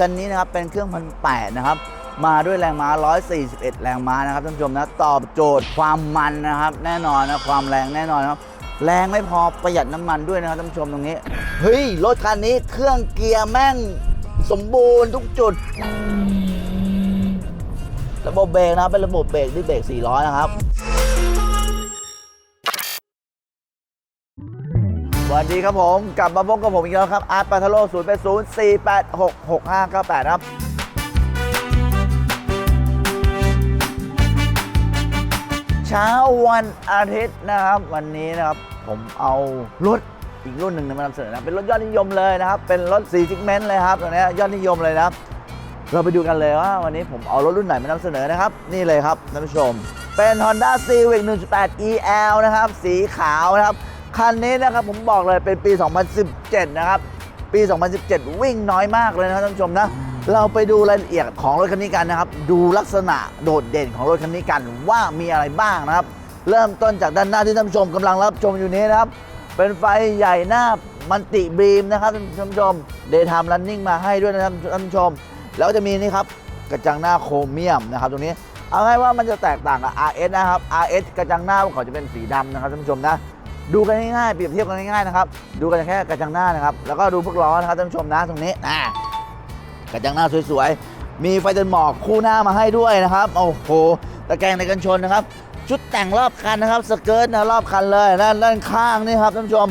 คันนี้นะครับเป็นเครื่องพันแปดนะครับ มาด้วยแรงม้า 141 แรงม้านะครับท่านผู้ชมนะตอบโจทย์ความมันนะครับ แน่นอนนะความแรงแน่นอนนะครับ แรงไม่พอประหยัดน้ำมันด้วยนะครับท่านผู้ชมตรงนี้เฮ้ยรถคันนี้เครื่องเกียร์แม่งสมบูรณ์ทุกจุด ระบบเบรกนะเป็นระบบเบรกด้วยเบรก4ล้อนะครับ วัสดีครับผม กลับมาพบกับผมอีกแล้วครับอาร์ตปาทโลศูนย์เป็นศูนย์สี่แปดหกหกห้าเก้าแปดครับ เช้าวันอาทิตย์นะครับ วันนี้นะครับ ผมเอารถอีกรุ่นหนึ่งมานำเสนอนะเป็นรถยอดนิยมเลยนะครับ เป็นรถ4 segment เลยครับตัวนี้ยยอดนิยมเลยนะครับ เราไปดูกันเลยว่าวันนี้ผมเอารถรุ่นไหนมานำเสนอนะครับ นี่เลยครับท่านผู้ชม เป็น Honda Civic 1.8 EL นะครับ สีขาวนะครับ คันนี้นะครับผมบอกเลยเป็นปี 2017 นะครับ ปี 2017 วิ่งน้อยมากเลยนะครับท่านผู้ชมนะ เราไปดูรายละเอียดของรถคันนี้กันนะครับ ดูลักษณะโดดเด่นของรถคันนี้กันว่ามีอะไรบ้างนะครับ เริ่มต้นจากด้านหน้าที่ท่านผู้ชมกำลังรับชมอยู่นี้นะครับ เป็นไฟใหญ่หน้ามันติบีมนะครับท่านผู้ชมเดย์ไทม์รันนิ่งมาให้ด้วยนะครับท่านผู้ชม แล้วจะมีนี่ครับกระจังหน้าโครเมียมนะครับตรงนี้เอาให้ว่ามันจะแตกต่างกับ RS นะครับ RS กระจังหน้าของเขาจะเป็นสีดำนะครับท่านผู้ชมนะ ดูกันง่ายๆเปรียบเทียบกันง่ายๆนะครับ ดูกันแค่กระจังหน้านะครับ แล้วก็ดูพวกล้อนะครับท่านผู้ชมนะตรงนี้อ่ากระจังหน้าสวยๆ มีไฟเตือนหมอกคู่หน้ามาให้ด้วยนะครับ โอ้โห ตะแกรงในกันชนนะครับ ชุดแต่งรอบคันนะครับ สเกิร์ตนะรอบคันเลยด้านด้านข้างนี่ครับท่านผู้ชม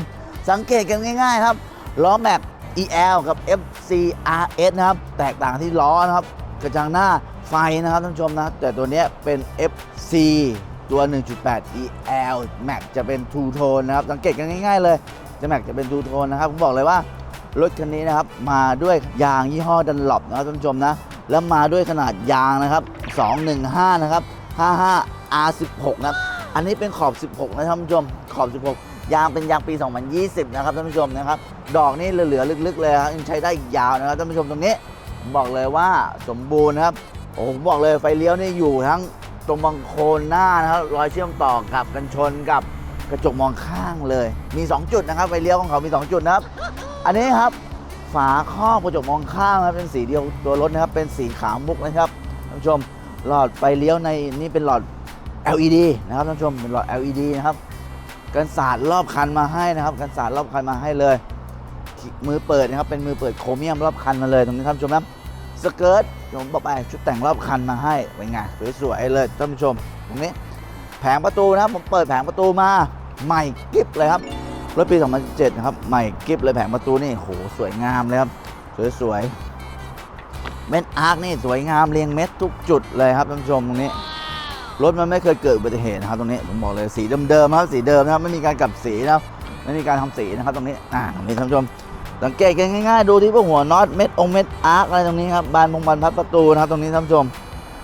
สังเกตกันง่าย ๆ ครับ ล้อแม็ก EL กับ FCRS นะครับ แตกต่างที่ล้อนะครับ กระจังหน้าไฟนะครับท่านผู้ชมนะ แต่ตัวนี้เป็น FC ตัว 1.8 EL Max จะเป็น Two Tone นะครับ สังเกตกันง่ายๆเลย จะ Max จะเป็น Two Tone นะครับ ผมบอกเลยว่ารถคันนี้นะครับ มาด้วยยางยี่ห้อดันหลบนะครับท่านผู้ชมนะ แล้วมาด้วยขนาดยางนะครับ 215 นะครับ 55 R16 นะครับ อันนี้เป็นขอบ 16 นะท่านผู้ชม ขอบ 16 ยางเป็นยางปี 2020 นะครับท่านผู้ชมนะครับ ดอกนี่เหลือๆลึกๆเลยครับยังใช้ได้อีกยาวนะครับท่านผู้ชมตรงนี้ผมบอกเลยว่าสมบูรณ์นะครับ โอ้ผมบอกเลยไฟเลี้ยวนี่อยู่ทั้ง ตรงบังโคนหน้านะครับรอยเชื่อมต่อกับกันชนกับกระจกมองข้างเลย มี 2 จุดนะครับไฟเลี้ยวของเขามี 2 จุดนะครับ อันนี้ครับฝาครอบกระจกมองข้างนะครับเป็นสีเดียวตัวรถนะครับเป็นสีขาวมุกนะครับท่านผู้ชมหลอดไฟเลี้ยวในนี่เป็นหลอด LED นะครับท่านผู้ชมเป็นหลอด LED นะครับกันสาดรอบคันมาให้นะครับกันสาดรอบคันมาให้เลย มือเปิดนะครับเป็นมือเปิดโครเมียมรอบคันมาเลยตรงนี้ท่านผู้ชมนะ สเกิร์ตผมบอกไปชุดแต่งรอบคันมาให้เป็นไงสวยๆเลยท่านผู้ชมตรงนี้แผงประตูนะผมเปิดแผงประตูมาใหม่กริบเลยครับรถปี 2017 นะครับ ใหม่กริบเลยแผงประตูนี่โหสวยงามเลยครับ สวยๆเม็ดอาร์คนี่สวยงามเรียงเม็ดทุกจุดเลยครับท่านผู้ชมตรงนี้รถมันไม่เคยเกิดอุบัติเหตุนะครับตรงนี้ผมบอกเลยสีเดิมๆครับสีเดิมนะครับไม่มีการกลับสีนะครับไม่มีการทำสีนะครับตรงนี้อ่าตรงนี้ท่านผู้ชม สังเกตกันง่ายๆ ดูที่พวกหัวน็อตเม็ดองเม็ดอาร์คอะไรตรงนี้ครับบานมงบานพับประตูนะครับตรงนี้ท่านผู้ชม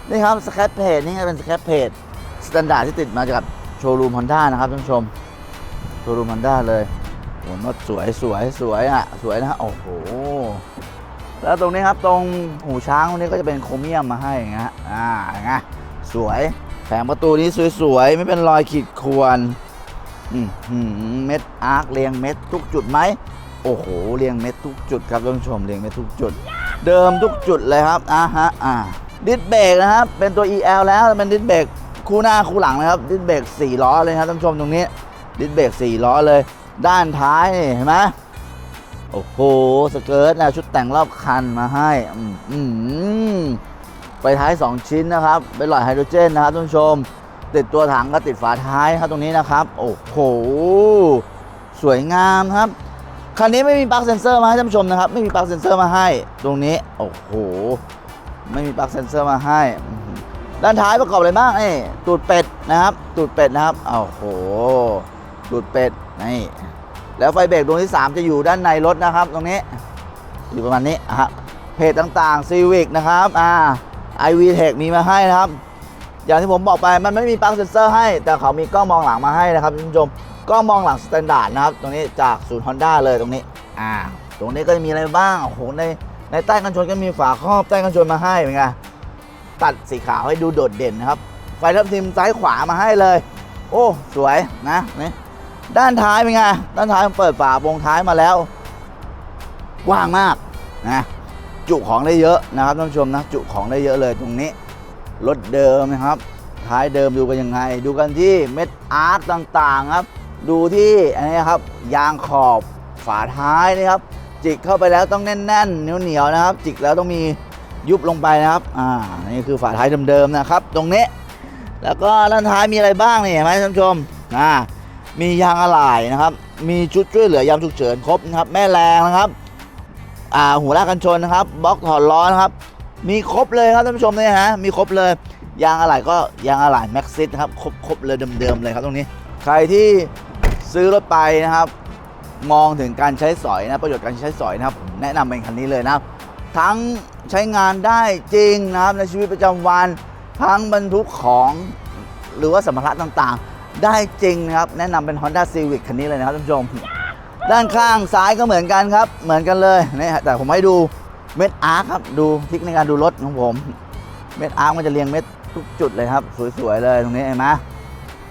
นี่ครับสแครปเพจนี่เป็นสแครปเพจสแตนดาร์ดที่ติดมาจากโชว์รูมฮอนด้านะครับท่านผู้ชมโชว์รูมฮอนด้าเลยหัวน็อตสวยสวยสวยอะสวยนะฮะโอ้โหแล้วตรงนี้ครับตรงหูช้างตรงนี้ก็จะเป็นโครเมียมมาให้อย่างเงี้ยอ่าอย่างเงี้ยสวยแผงประตูนี้สวยๆไม่เป็นรอยขีดข่วนเม็ดอาร์คเรียงเม็ดทุกจุดไหม โอ้โหเรียงเม็ดทุกจุดครับท่านผู้ชมเรียงเม็ดทุกจุด เดิมทุกจุดเลยครับอ่าฮะอ่าดิสเบรกนะครับเป็นตัว EL แล้วเป็นดิสเบรกคู่หน้าคู่หลังนะครับดิสเบรก4ล้อเลยครับท่านผู้ชมตรงนี้ดิสเบรก4ล้อเลย ด้านท้ายนี่เห็นไหมโอ้โหสเกิร์ตนะชุดแต่งรอบคันมาให้อืมอืมไปท้าย 2 ชิ้นนะครับเป็นหลอดไฮโดรเจนนะครับท่านผู้ชม ติดตัวถังก็ติดฝาท้ายครับตรงนี้นะครับ โอ้โหสวยงามครับ คันนี้ไม่มีปลั๊กเซนเซอร์มาให้ท่านผู้ชมนะครับ ไม่มีปลั๊กเซนเซอร์มาให้ ตรงนี้ โอ้โห ไม่มีปลั๊กเซนเซอร์มาให้ ด้านท้ายประกอบอะไรบ้างนี่ตูดเป็ดนะครับ ตูดเป็ดนะครับโอ้โห ตูดเป็ด นี่ แล้วไฟเบรกดวงที่ 3 จะอยู่ด้านในรถนะครับ ตรงนี้ อยู่ประมาณนี้อะฮะเพจต่างๆ Civic นะครับ อ่า iV Tech มีมาให้นะครับ อย่างที่ผมบอกไปมันไม่มีปลั๊กเซนเซอร์ให้ แต่เขามีกล้องมองหลังมาให้นะครับท่านผู้ชมกล้องมองหลังสแตนดาร์ดนะครับ ตรงนี้จากศูนย์ฮอนด้าเลยตรงนี้อ่าตรงนี้ก็จะมีอะไรบ้างโอ้โหในในใต้กันชนก็มีฝาครอบใต้กันชนมาให้เป็นไงตัดสีขาวให้ดูโดดเด่นนะครับ ไฟทับทิมซ้ายขวามาให้เลย โอ้สวยนะนี่ด้านท้ายเป็นไงด้านท้ายเปิดฝาโปรงท้ายมาแล้วกว้างมากนะจุของได้เยอะนะครับท่านผู้ชมนะจุของได้เยอะเลยตรงนี้ รถเดิมนะครับท้ายเดิมดูกันยังไง ดูกันที่เม็ดอาร์คต่างๆครับ ดูที่อันนี้ครับยางขอบฝาท้ายนะครับ จิกเข้าไปแล้วต้องแน่นๆเหนียวๆนะครับ จิกแล้วต้องมียุบลงไปนะครับอ่านี่คือฝาท้ายเดิมๆนะครับ ตรงนี้ แล้วก็ด้านท้ายมีอะไรบ้างนี่เห็นไหมท่านผู้ชมอ่ามียางอะไหล่นะครับ มีชุดช่วยเหลือยามฉุกเฉินครบนะครับแม่แรงนะครับอ่าหัวลากกันชนนะครับบล็อกถอดล้อนะครับ มีครบเลยครับท่านผู้ชมเนี่ยฮะมีครบเลยยางอะไหล่ก็ยางอะไหล่แม็กซิสนะครับครบครบเลยเดิมๆเลยครับตรงนี้ ใครที่ซื้อรถไปนะครับ มองถึงการใช้สอยนะประโยชน์การใช้สอยนะครับ แนะนำเป็นคันนี้เลยนะครับ ทั้งใช้งานได้จริงนะครับในชีวิตประจำวันทั้งบรรทุกของหรือว่าสัมภาระต่างๆ ได้จริงนะครับ แนะนำเป็น Honda Civic คันนี้เลยนะครับท่านผู้ชม ด้านข้างซ้ายก็เหมือนกันครับ เหมือนกันเลยนี่ฮะแต่ผมให้ดู เม็ดอาร์ครับ ดูทิกในการดูรถของผม เม็ดอาร์มันจะเรียงเม็ดทุกจุดเลยครับ สวยๆเลยตรงนี้เห็นไหม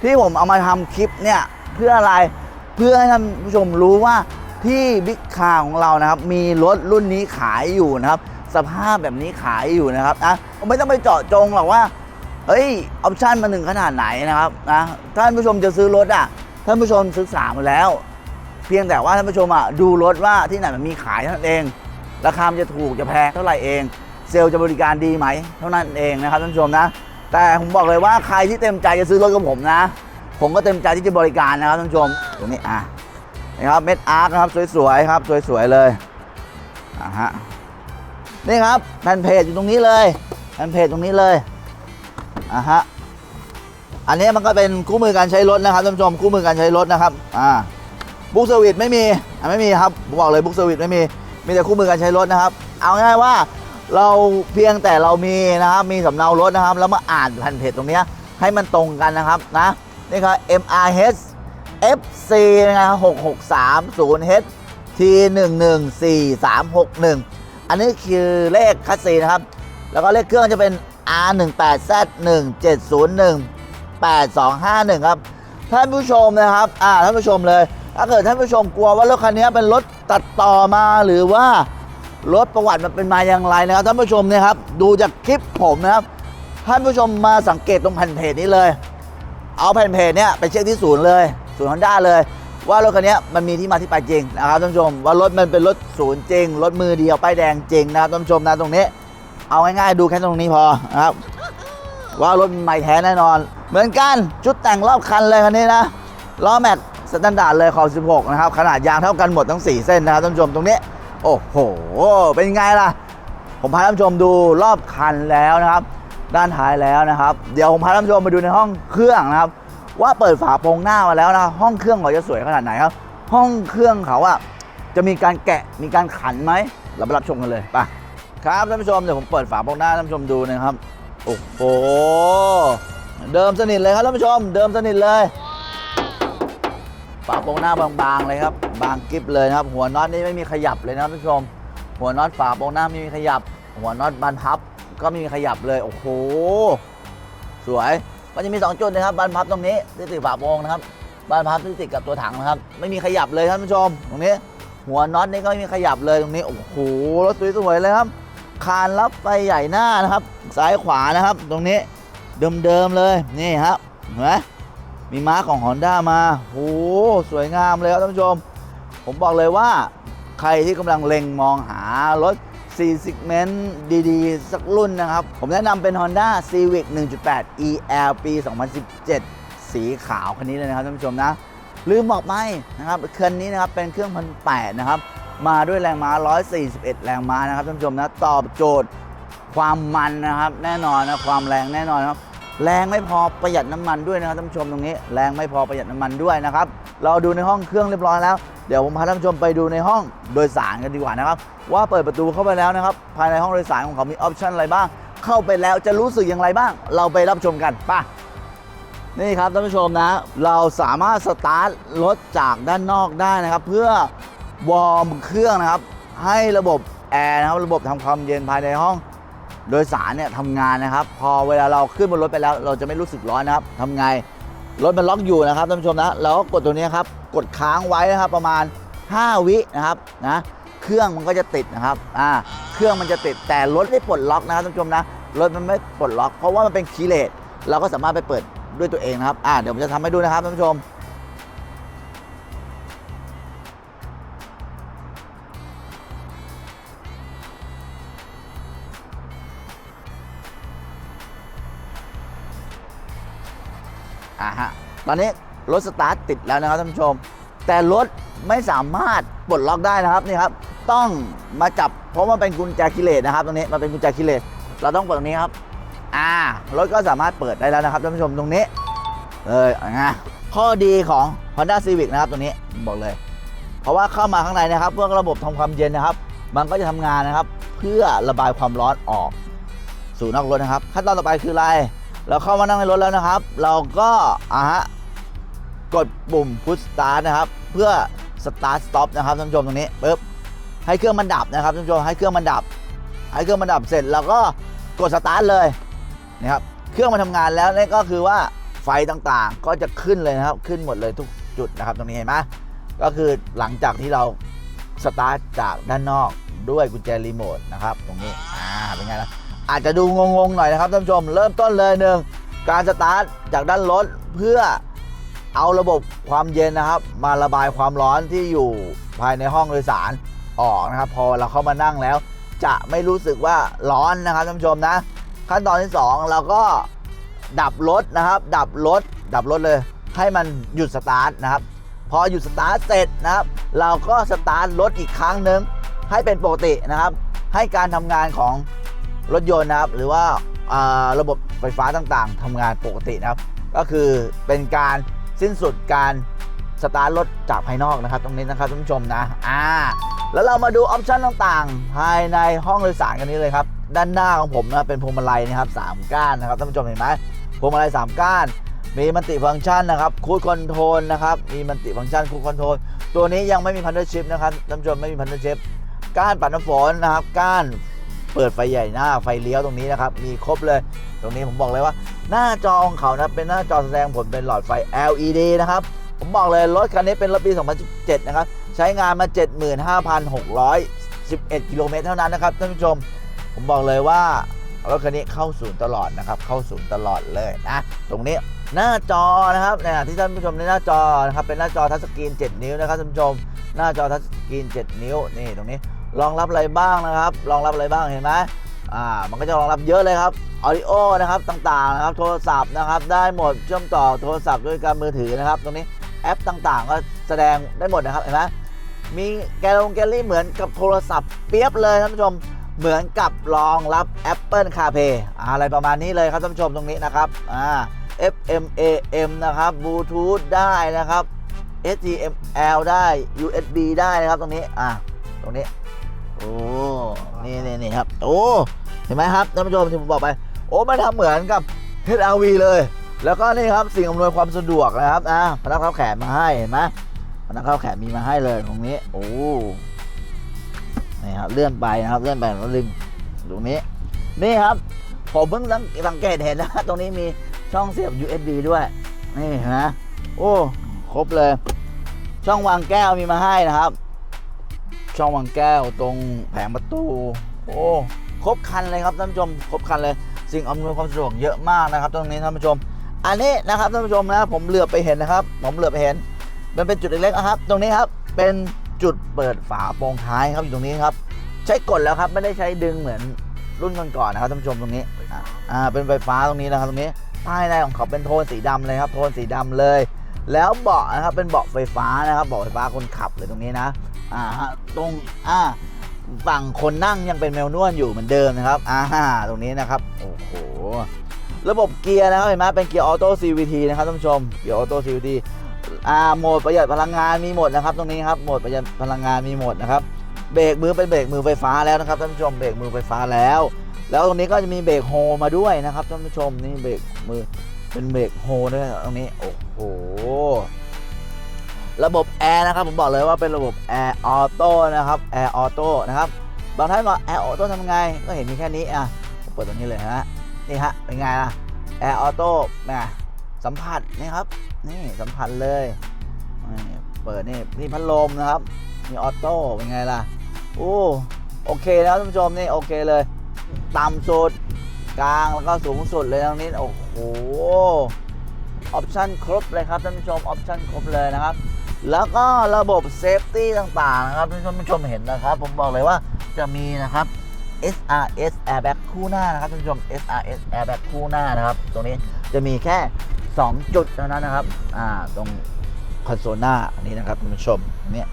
ที่ผมเอามาทำคลิปเนี่ยเพื่ออะไรเพื่อให้ท่านผู้ชมรู้ว่าที่บิ๊กคาร์ของเรานะครับ มีรถรุ่นนี้ขายอยู่นะครับ สภาพแบบนี้ขายอยู่นะครับนะไม่ต้องไปเจาะจงหรอกว่าเฮ้ยออปชั่นมาหนึ่งขนาดไหนนะครับนะท่านผู้ชมจะซื้อรถอะท่านผู้ชมศึกษามาแล้ว เพียงแต่ว่าท่านผู้ชมอะดูรถว่าที่ไหนมันมีขายเท่านั้นเอง ราคามันจะถูกจะแพงเท่าไหร่เอง เซลล์จะบริการดีไหม เท่านั้นเองนะครับท่านผู้ชมนะ แต่ผมบอกเลยว่าใครที่เต็มใจจะซื้อรถกับผมนะ ผมก็เต็มใจที่จะบริการนะครับท่านผู้ชมตรงนี้อะนะครับเม็ดอาร์คนะครับสวยๆครับสวยๆเลยอะฮะนี่ครับแผ่นเพจอยู่ตรงนี้เลยแผ่นเพจตรงนี้เลยอะฮะอันนี้มันก็เป็นคู่มือการใช้รถนะครับท่านผู้ชมคู่มือการใช้รถนะครับอ่าบุ๊กเซอร์วิสไม่มีอะไม่มีครับผมบอกเลยบุ๊กเซอร์วิสไม่มี มีแต่คู่มือการใช้รถนะครับ เอาง่ายว่าเราเพียงแต่เรามีนะครับมีสำเนารถนะครับ แล้วมาอ่านแผ่นเพจตรงนี้ให้มันตรงกันนะครับนะนี่ครับ MRH FC นะครับ6630 H T 114361 อันนี้คือเลขคัสซีนะครับ แล้วก็เลขเครื่องจะเป็น R18Z 1701 8251ครับ ท่านผู้ชมนะครับ อ่า ท่านผู้ชมเลย ถ้าเกิดท่านผู้ชมกลัวว่ารถคันนี้เป็นรถตัดต่อมาหรือว่ารถประวัติมันเป็นมาอย่างไรนะครับท่านผู้ชมเนี่ยครับดูจากคลิปผมนะครับท่านผู้ชมมาสังเกตตรงแผ่นเพจนี้เลย เอาแผ่นเพจเนี้ยไปเช็คที่ศูนย์เลยศูนย์ฮอนด้าเลย ว่ารถคันนี้มันมีที่มาที่ไปจริงนะครับท่านผู้ชม ว่ารถมันเป็นรถศูนย์จริงรถมือเดียวป้ายแดงจริงนะครับท่านผู้ชมนะตรงนี้ เอาง่ายๆดูแค่ตรงนี้พอนะครับ ว่ารถใหม่แท้แน่นอน เหมือนกันชุดแต่งรอบคันเลยคันนี้นะล้อแม็ก สแตนดาร์ดเลยขอบ16 นะครับ ขนาดยางเท่ากันหมดทั้ง 4 เส้นนะครับท่านผู้ชมตรงนี้ โอ้โห เป็นไงล่ะ ผมพาท่านผู้ชมดูรอบคันแล้วนะครับ ด้านท้ายแล้วนะครับ เดี๋ยวผมพาท่านผู้ชมมาดูในห้องเครื่องนะครับ ว่าเปิดฝาโปรงหน้ามาแล้วนะห้องเครื่องเขาจะสวยขนาดไหนครับ ห้องเครื่องเขาอะจะมีการแกะมีการขันไหมเราไปรับชมกันเลยไปครับท่านผู้ชมเดี๋ยวผมเปิดฝาโปรงหน้าท่านผู้ชมดูนะครับโอ้โหเดิมสนิทเลยครับท่านผู้ชม เดิมสนิทเลย ฝาโปรงหน้าบางๆเลยครับ บางกริบเลยนะครับ หัวน็อตนี่ไม่มีขยับเลยนะครับท่านผู้ชม หัวน็อตฝาโปรงหน้าไม่มีขยับ หัวน็อตบานพับ ก็ไม่มีขยับเลยโอ้โหสวยก็จะมี 2 จุดนะครับบานพับตรงนี้ที่ติดฝาโปรงนะครับบานพับที่ติดกับตัวถังนะครับ ไม่มีขยับเลยท่านผู้ชม ตรงนี้ หัวน็อตนี่ก็ไม่มีขยับเลยตรงนี้โอ้โหรถสวยๆเลยครับคานรับไฟใหญ่หน้านะครับ ซ้ายขวานะครับ ตรงนี้เดิมๆเลยนี่ครับเห็นไหม มีม้าของ Honda มาโหสวยงามเลยครับท่านผู้ชม ผมบอกเลยว่าใครที่กำลังเล็งมองหารถ4 segment ดีๆ สักรุ่นนะครับ ผมแนะนำเป็น Honda Civic 1.8 EL ปี 2017 สีขาวคันนี้เลยนะครับท่านผู้ชมนะ ลืมบอกไม่นะครับเครื่องนี้นะครับเป็นเครื่องพันแนะครับ มาด้วยแรงม้า 141 แรงม้านะครับท่านผู้ชมนะ ตอบโจทย์ความมันนะครับ แน่นอนนะ ความแรงแน่นอนครับ แรงไม่พอประหยัดน้ำมันด้วยนะครับท่านผู้ชมตรงนี้ แรงไม่พอประหยัดน้ำมันด้วยนะครับ เราดูในห้องเครื่องเรียบร้อยแล้วเดี๋ยวผมพาท่านผู้ชมไปดูในห้องโดยสารกันดีกว่านะครับ ว่าเปิดประตูเข้าไปแล้วนะครับ ภายในห้องโดยสารของเขามีออปชันอะไรบ้าง เข้าไปแล้วจะรู้สึกอย่างไรบ้าง เราไปรับชมกันป่ะนี่ครับท่านผู้ชมนะ เราสามารถสตาร์ทรถจากด้านนอกได้นะครับ เพื่อวอร์มเครื่องนะครับ ให้ระบบแอร์นะครับระบบทำความเย็นภายในห้อง โดยสารเนี่ยทำงานนะครับ พอเวลาเราขึ้นบนรถไปแล้ว เราจะไม่รู้สึกร้อนนะครับทำไงรถมันล็อกอยู่นะครับท่านผู้ชมนะเราก็กดตัวนี้ครับกดค้างไว้นะครับประมาณ 5 วินะครับนะเครื่องมันก็จะติดนะครับอ่าเครื่องมันจะติดแต่รถไม่ปลดล็อกนะครับท่านผู้ชมนะรถมันไม่ปลดล็อก เพราะว่ามันเป็นคีย์เลสเราก็สามารถไปเปิดด้วยตัวเองนะครับอ่าเดี๋ยวผมจะทำให้ดูนะครับท่านผู้ชม ตอนนี้รถสตาร์ทติดแล้วนะครับท่านผู้ชม แต่รถไม่สามารถปลดล็อกได้นะครับนี่ครับ ต้องมาจับเพราะมันเป็นกุญแจคิเลสนะครับตรงนี้มันเป็นกุญแจคิเลสเราต้องเปิดตรงนี้ครับ อ่ารถก็สามารถเปิดได้แล้วนะครับท่านผู้ชมตรงนี้เลยนะข้อดีของ Honda Civic นะครับตรงนี้บอกเลย เพราะว่าเข้ามาข้างในนะครับเพื่อระบบทำความเย็นนะครับ มันก็จะทำงานนะครับ เพื่อระบายความร้อนออกสู่นอกรถนะครับ ขั้นตอนต่อไปคืออะไร เราเข้ามานั่งในรถแล้วนะครับ เราก็อะฮะ กดปุ่ม push start นะครับ เพื่อ start stop นะครับท่านผู้ชมตรงนี้ปึ๊บให้เครื่องมันดับนะครับท่านผู้ชมให้เครื่องมันดับ ให้เครื่องมันดับเสร็จเราก็กด start เลยนะครับเครื่องมันทำงานแล้วนี่ก็คือว่าไฟต่างๆ ก็จะขึ้นเลยนะครับ ขึ้นหมดเลยทุกจุดนะครับ ตรงนี้เห็นไหมก็คือหลังจากที่เราสตาร์ทจากด้านนอกด้วยกุญแจรีโมทนะครับ ตรงนี้อ่าเป็นไงล่ะอาจจะดูงงๆหน่อยนะครับท่านผู้ชม เริ่มต้นเลยหนึ่งการสตาร์ทจากด้านรถเพื่อ เอาระบบความเย็นนะครับ มาระบายความร้อนที่อยู่ภายในห้องโดยสารออกนะครับ พอเราเข้ามานั่งแล้ว จะไม่รู้สึกว่าร้อนนะครับท่านผู้ชมนะ ขั้นตอนที่ 2 เราก็ดับรถนะครับ ดับรถดับรถเลย ให้มันหยุดสตาร์ทนะครับ พอหยุดสตาร์ทเสร็จนะครับ เราก็สตาร์ทรถอีกครั้งหนึ่งให้เป็นปกตินะครับ ให้การทำงานของรถยนต์นะครับ หรือว่าาระบบไฟฟ้าต่างๆทำงานปกตินะครับ ก็คือเป็นการ สิ้นสุดการสตาร์ทรถจากภายนอกนะครับ ตรงนี้นะครับท่านผู้ชมนะอ่าแล้วเรามาดูออปชันต่างๆ ภายในห้องโดยสารกันนี้เลยครับ ด้านหน้าของผมนะเป็นพวงมาลัยนะครับสามก้านนะครับท่านผู้ชมเห็นไหมพวงมาลัยสามก้าน มีมัลติฟังก์ชันนะครับคูดคอนโทรลนะครับมีมัลติฟังก์ชันคูดคอนโทรลตัวนี้ยังไม่มีพันธุ์ชิพนะครับท่านผู้ชมไม่มีพันธุ์ชิพก้านปัดน้ำฝนนะครับก้าน เปิดไฟใหญ่หน้าไฟเลี้ยวตรงนี้นะครับ มีครบเลย ตรงนี้ผมบอกเลยว่า หน้าจอของเขานะเป็นหน้าจอแสดงผลเป็นหลอดไฟ LED นะครับ ผมบอกเลยรถคันนี้เป็นรถปี 2017 นะครับ ใช้งานมา 75,611 กิโลเมตรเท่านั้นนะครับท่านผู้ชม ผมบอกเลยว่ารถคันนี้เข้าศูนย์ตลอดนะครับ เข้าศูนย์ตลอดเลยนะตรงนี้หน้าจอนะครับเนี่ยที่ท่านผู้ชมในหน้าจอนะครับเป็นหน้าจอทัชสกรีน 7 นิ้วนะครับท่านผู้ชม หน้าจอทัชสกรีน 7 นิ้วนี่ตรงนี้รองรับอะไรบ้างนะครับ รองรับอะไรบ้างเห็นไหมอ่า มันก็จะรองรับเยอะเลยครับออดิโอนะครับต่างๆนะครับ โทรศัพท์นะครับ ได้หมดเชื่อมต่อโทรศัพท์ด้วยการมือถือนะครับ ตรงนี้แอปต่างๆ ก็แสดงได้หมดนะครับเห็นไหมมีแกลงแกลลี่เหมือนกับโทรศัพท์เปียบเลยท่านผู้ชมเหมือนกับรองรับ Apple CarPlay อะไรประมาณนี้เลยครับท่านผู้ชมตรงนี้นะครับอ่า FM AM นะครับ Bluetooth ได้นะครับ HDMI ได้ USB ได้นะครับตรงนี้อ่าตรงนี้ อ้นี่นี่นี่ครับโอ้เห็นไหมครับท่านผู้ชมที่ผมบอกไป โอ้มันทำเหมือนกับ HRV เลย แล้วก็นี่ครับสิ่งอำนวยความสะดวกนะครับอ่าพนักข้าแขนมาให้เห็นไหมพนักข้าแขนมีมาให้เลยตรงนี้ โอ้นี่ครับเลื่อนไปนะครับเลื่อนไปแล้วดึงตรงนี้นี่ครับผมเพิ่งสังเกตเห็นนะตรงนี้มีช่องเสียบ USB ด้วย นี่นะโอ้ ครบเลย ช่องวางแก้วมีมาให้นะครับ ช่องวางแก้วตรงแผงประตู โอ้ครบคันเลยครับท่านผู้ชมครบคันเลย สิ่งอำนวยความสะดวกเยอะมากนะครับ ตรงนี้ท่านผู้ชม อันนี้นะครับท่านผู้ชมนะผมเหลือบไปเห็นนะครับ ผมเหลือบไปเห็น มันเป็นจุดเล็กๆนะครับ ตรงนี้ครับเป็นจุดเปิดฝาโปรงท้ายครับอยู่ตรงนี้ครับ ใช้กดแล้วครับไม่ได้ใช้ดึงเหมือนรุ่นก่อนๆนะครับท่านผู้ชมตรงนี้อ่าเป็นไฟฟ้าตรงนี้นะครับตรงนี้ภายในของเขาเป็นโทนสีดำเลยครับ โทนสีดำเลย แล้วเบาะนะครับเป็นเบาะไฟฟ้านะครับเบาะไฟฟ้าคนขับเลยตรงนี้นะ อ่าฮะตรงอ่าฝั่งคนนั่งยังเป็นแมวนวลอยู่เหมือนเดิมนะครับอ่าตรงนี้นะครับโอ้โหระบบเกียร์นะครับเห็นไหมเป็นเกียร์ออโต้ CVT นะครับท่านผู้ชมเกียร์ออโต้ CVT อ่าโหมดประหยัดพลังงานมีหมดนะครับ ตรงนี้ครับโหมดประหยัดพลังงานมีหมดนะครับเบรกมือเป็นเบรกมือไฟฟ้าแล้วนะครับท่านผู้ชมเบรกมือไฟฟ้าแล้ว แล้วตรงนี้ก็จะมีเบรกโฮมาด้วยนะครับท่านผู้ชมนี่เบรกมือเป็นเบรกโฮด้วยตรงนี้โอ้โห ระบบแอร์นะครับผมบอกเลยว่าเป็นระบบแอร์ออโต้นะครับแอร์ออโต้นะครับบางท่านบอกแอร์ออโต้ทำไงก็เห็นมีแค่นี้อะเปิดตรงนี้เลยฮะนี่ฮะเป็นไงล่ะแอร์ออโต้แหมสัมผัสนี่ครับนี่สัมผัสเลยเปิดนี่นี่พัดลมนะครับมีออโต้เป็นไงล่ะโอ้โอเคนะครับท่านผู้ชมนี่โอเคเลยต่ำสุดกลางแล้วก็สูงสุดเลยตรงนี้โอ้โหออปชั่นครบเลยครับท่านผู้ชมออปชั่นครบเลยนะครับ แล้วก็ระบบเซฟตี้ต่างๆนะครับท่านผู้ชมเห็นนะครับ ผมบอกเลยว่าจะมีนะครับ SRS airbag คู่หน้านะครับท่านผู้ชม SRS airbag คู่หน้านะครับ ตรงนี้จะมีแค่ 2 จุดเท่านั้นนะครับอ่าตรงคอนโซลหน้าอันนี้นะครับท่านผู้ชมเนี่ย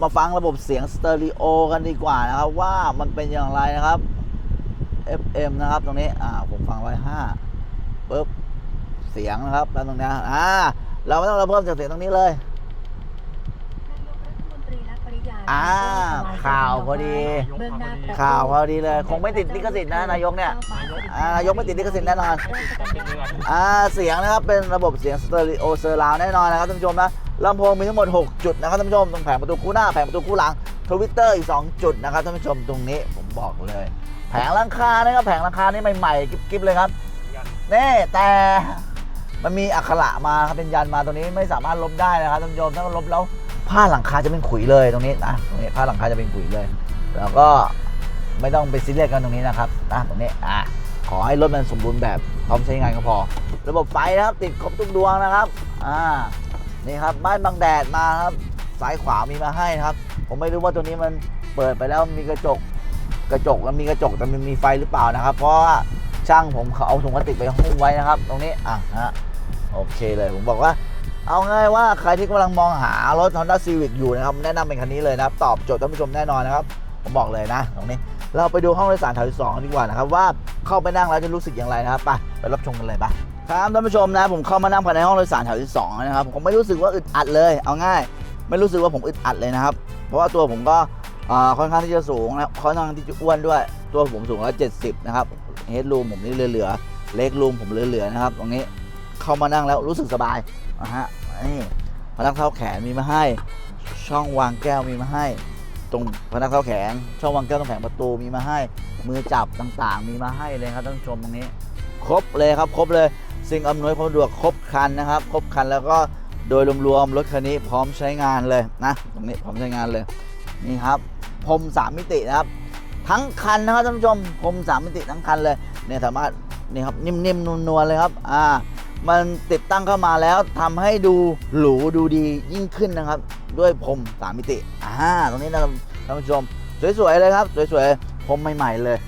มาฟังระบบเสียงสเตอริโอกันดีกว่านะครับ ว่ามันเป็นอย่างไรนะครับ FM นะครับ ตรงนี้อ่าผมฟังไว้5ปุ๊บเสียงนะครับแล้วตรงนี้อ่า เราไม่ต้องเราเพิ่มจากเสียงตรงนี้เลย อ่าข่าวพอดี ข่าวพอดีเลย คงไม่ติดลิขสิทธิ์นะนายกเนี่ยอ่านายกไม่ติดลิขสิทธิ์แน่นอนอ่าเสียงนะครับเป็นระบบเสียงสเตอริโอเซอร์ราวแน่นอนนะครับท่านผู้ชมนะลำโพงมีทั้งหมด 6 จุดนะครับท่านผู้ชมตรงแผงประตูคู่หน้าแผงประตูคู่หลังทวิตเตอร์อีก 2 จุดนะครับท่านผู้ชมตรงนี้ผมบอกเลย แผงหลังคานะครับแผงหลังคานี่ใหม่ๆกิ๊บๆเลยครับนี่แต่ มันมีอักขระมาครับเป็นยันมาตรงนี้ไม่สามารถลบได้นะครับท่านผู้ชมถ้าลบแล้วผ้าหลังคาจะเป็นขุยเลยตรงนี้นะตรงนี้ผ้าหลังคาจะเป็นขุยเลย แล้วก็ไม่ต้องไปซีเรียสกันตรงนี้นะครับนะตรงนี้อะขอให้รถมันสมบูรณ์แบบพร้อมใช้งานก็พอ ระบบไฟนะครับติดครบทุกดวงนะครับอ่านี่ครับบ้านบังแดดมาครับซ้ายขวามีมาให้นะครับ ผมไม่รู้ว่าตัวนี้มันเปิดไปแล้วมีกระจกกระจกแล้วมีกระจกแต่มันมีไฟหรือเปล่านะครับ เพราะว่าช่างผมเขาเอาถุงพลาสติกไปหุ้มไว้นะครับ ตรงนี้อะฮะ โอเคเลยผมบอกว่า เอาง่ายว่าใครที่กำลังมองหารถ Honda Civic อยู่นะครับแนะนำเป็นคันนี้เลยนะครับ ตอบโจทย์ท่านผู้ชมแน่นอนนะครับผมบอกเลยนะตรงนี้ เราไปดูห้องโดยสารแถวที่สองดีกว่านะครับว่าเข้าไปนั่งแล้วจะรู้สึกอย่างไรนะครับไปไปรับชมกันเลยปะครับท่านผู้ชมนะผมเข้ามานั่งภายในห้องโดยสารแถวที่สองนะครับผมไม่รู้สึกว่าอึดอัดเลย เอาง่าย ไม่รู้สึกว่าผมอึดอัดเลยนะครับ เพราะว่าตัวผมก็ค่อนข้างที่จะสูงนะค่อนข้างที่จะอ้วนด้วย ตัวผมสูงร้อยเจ็ดสิบนะครับเฮดรูมผมนี่เหลือๆเล็กรูมผมเหลือๆนะครับตรงนี้ เข้ามานั่งแล้วรู้สึกสบายนะฮะนี่พนักเท้าแขนมีมาให้ ช่องวางแก้วมีมาให้ ตรงพนักเท้าแขน ช่องวางแก้วตรงแผงประตูมีมาให้ มือจับต่างๆ มีมาให้เลยครับท่านผู้ชมตรงนี้ ครบเลยครับครบเลยสิ่งอำนวยความสะดวกครบครันนะครับ ครบครันแล้วก็โดยรวมๆรถคันนี้พร้อมใช้งานเลยนะตรงนี้พร้อมใช้งานเลยนี่ครับพรมสามมิตินะครับ ทั้งคันนะครับท่านผู้ชมพรมสามมิติทั้งคันเลยเนี่ยสามารถนี่ครับนิ่มๆนวลๆเลยครับอ่า มันติดตั้งเข้ามาแล้วทำให้ดูหรูดูดียิ่งขึ้นนะครับ ด้วยพรมสามมิติอ่าตรงนี้นะครับท่านผู้ชม สวยๆเลยครับสวยๆพรมใหม่ๆเลย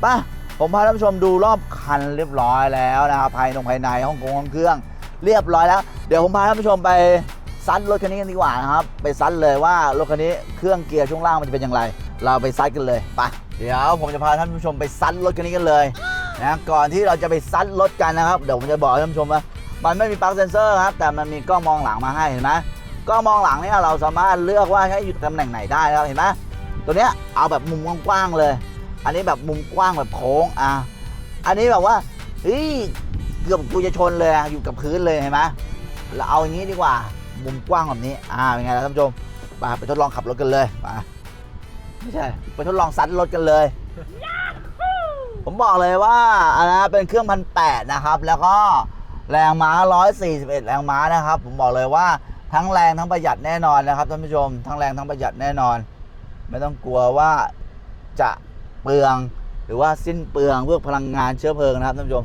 ไป่ะผมพาท่านผู้ชมดูรอบคันเรียบร้อยแล้วนะครับภายในภายในห้องกงห้องเครื่องเรียบร้อยแล้ว เดี๋ยวผมพาท่านผู้ชมไปซัดรถคันนี้กันดีกว่านะครับ ไปซัดเลยว่ารถคันนี้เครื่องเกียร์ช่วงล่างมันจะเป็นอย่างไร เราไปซัดกันเลยไปเดี๋ยวผมจะพาท่านผู้ชมไปซัดรถคันนี้กันเลย นะก่อนที่เราจะไปซัดรถกันนะครับ เดี๋ยวผมจะบอกให้ท่านผู้ชมว่ามันไม่มีปลั๊กเซนเซอร์ครับ แต่มันมีกล้องมองหลังมาให้เห็นไหมกล้องมองหลังเนี่ยเราสามารถเลือกว่าให้อยู่ตำแหน่งไหนได้แล้วเห็นไหมตัวเนี้ยเอาแบบมุมกว้างๆเลย อันนี้แบบมุมกว้างแบบโค้งอะอันนี้แบบว่าเฮ้ยเกือบกูจะชนเลยอะอยู่กับพื้นเลยเห็นไหมเราเอาอย่างนี้ดีกว่า มุมกว้างแบบนี้อ่าเป็นไงล่ะท่านผู้ชมไปไปทดลองขับรถกันเลยไปไม่ใช่ไปทดลองซัดรถกันเลย บอกเลยว่าอันนะเป็นเครื่องพันแปดนะครับ แล้วก็แรงม้า 141 แรงม้านะครับ ผมบอกเลยว่าทั้งแรงทั้งประหยัดแน่นอนนะครับท่านผู้ชม ทั้งแรงทั้งประหยัดแน่นอน ไม่ต้องกลัวว่าจะเปลือง หรือว่าสิ้นเปลืองเพื่อพลังงานเชื้อเพลิงนะครับท่านผู้ชม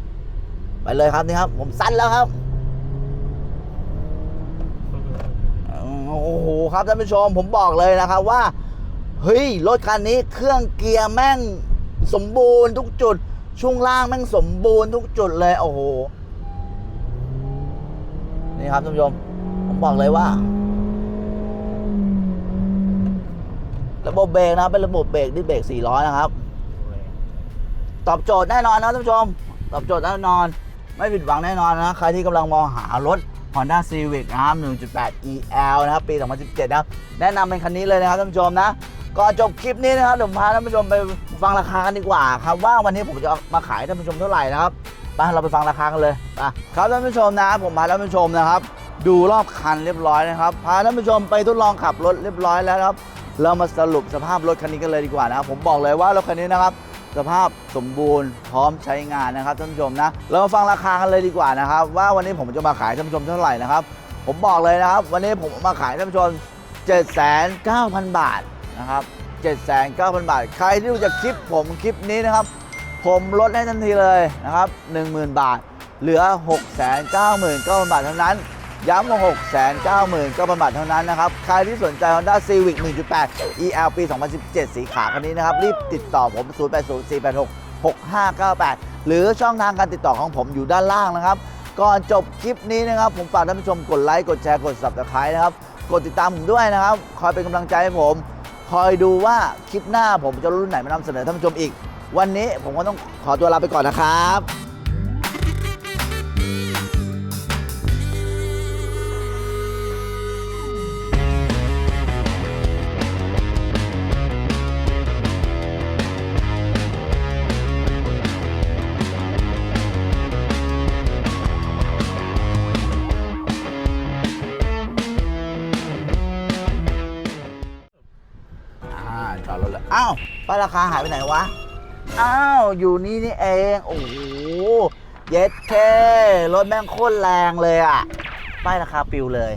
ไปเลยครับนี่ครับ ผมซัดแล้วครับโอ้โหครับท่านผู้ชมผมบอกเลยนะครับว่าเฮ้ยรถคันนี้เครื่องเกียร์แม่ง สมบูรณ์ทุกจุด ช่วงล่างแม่งสมบูรณ์ทุกจุดเลย โอ้โห นี่ครับท่านผู้ชม ผมบอกเลยว่า ระบบเบรกนะเป็นระบบเบรกที่เบรก4ล้อนะครับ ตอบโจทย์แน่นอนนะท่านผู้ชม ตอบโจทย์แน่นอน ไม่ผิดหวังแน่นอนนะ ใครที่กำลังมองหารถ Honda Civic นะครับ 1.8 EL นะครับ ปี 2017 นะครับ แนะนำเป็นคันนี้เลยนะครับท่านผู้ชมนะ ก่อนจบคลิปนี้นะครับเดี๋ยวผมพาท่านผู้ชมไปฟังราคากันดีกว่าครับว่าวันนี้ผมจะมาขายท่านผู้ชมเท่าไหร่นะครับไปเราไปฟังราคากันเลยไปครับท่านผู้ชมนะผมพาท่านผู้ชมนะครับ ดูรอบคันเรียบร้อยนะครับพาท่านผู้ชมไปทดลองขับรถเรียบร้อยแล้วครับ เรามาสรุปสภาพรถคันนี้กันเลยดีกว่านะครับผมบอกเลยว่ารถคันนี้นะครับ สภาพสมบูรณ์พร้อมใช้งานนะครับท่านผู้ชมนะ เรามาฟังราคากันเลยดีกว่านะครับ ว่าวันนี้ผมจะมาขายท่านผู้ชมเท่าไหร่นะครับ ผมบอกเลยนะครับ วันนี้ผมมาขายท่านผู้ชม 79,000 บาท นะครับ79,000 บาท ใครที่ดูจากคลิปผมคลิปนี้นะครับ ผมลดให้ทันทีเลยนะครับ 10,000 บาท เหลือ 699,000 บาทเท่านั้น ย้ำว่า 699,000 บาทเท่านั้นนะครับ ใครที่สนใจ Honda Civic 1.8 EL ปี 2017 สีขาวคันนี้นะครับ รีบติดต่อผม 080486 6598 หรือช่องทางการติดต่อของผมอยู่ด้านล่างนะครับ ก่อนจบคลิปนี้นะครับ ผมฝากท่านผู้ชมกดไลค์ กดแชร์ กด subscribe นะครับ กดติดตามผมด้วยนะครับ คอยเป็นกำลังใจให้ผม คอยดูว่าคลิปหน้าผมจะรุ่นไหนมานำเสนอท่านผู้ชมอีก วันนี้ผมก็ต้องขอตัวลาไปก่อนนะครับ ราคาหายไปไหนวะ อ้าว อยู่นี่นี่เอง โอ้โห เย็ดเครถแม่งโคตรแรงเลยอะ ป้ายราคาปิวเลย